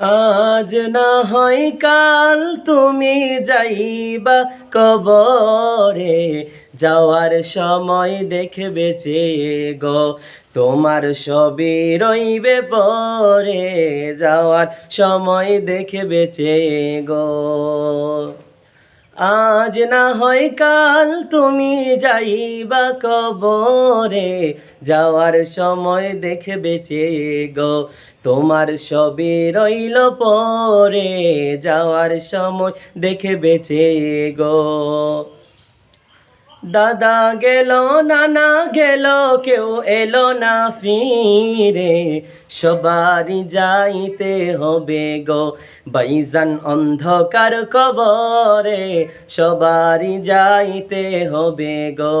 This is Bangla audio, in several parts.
আজ না হয় কাল তুমি যাইবা কবরে, যাওয়ার সময় দেখবে চেয়ে গো, তোমার সবই রইবে পরে, যাওয়ার সময় দেখবে চেয়ে গো। আজ না হয় কাল তুমি যাইবা কবরে, যাওয়ার সময় দেখে বেঁচে গো, তোমার সবে রইল পরে, যাওয়ার সময় দেখে বেঁচে গো। দাদা গেল, নানা গেল, কেউ এলো না ফিরে। সবারই যাইতে হবে গো, বাইজান অন্ধকার কবরে। সবারই যাইতে হবে গো।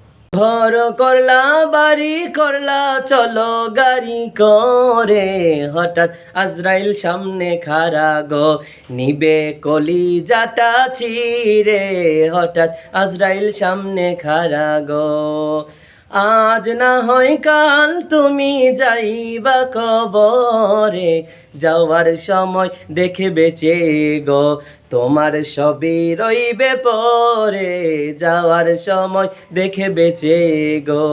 ঘর করলা, বাড়ি করলা, চলো গাড়ি করে। হঠাৎ আজরাইল সামনে খারা গো, নিবে কলি জাটা চিরে হঠাৎ আজরাইল সামনে খারা গো। আজ না হয় কাল তুমি যাইবা কবরে, যাওয়ার সময় দেখে বেঁচে গো তোমার সবই রইবে পরে, যাওয়ার সময় দেখে বেঁচে গো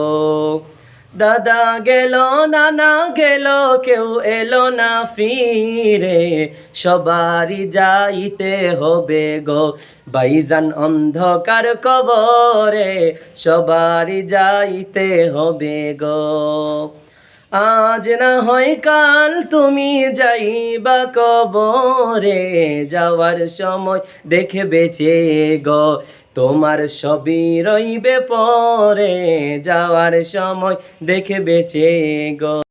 দাদা গেল, নানা গেল, কেউ এলো না ফিরে। সবারই যাইতে হবে গো, বাইজান অন্ধকার কবরে। সবারই যাইতে হবে গো। আজ না হয় কাল তুমি যাইবা কবরে, যাওয়ার সময় দেখে বেঁচে গো, তোমার সবই রইবে পরে, যাওয়ার সময় দেখে বেঁচে গো।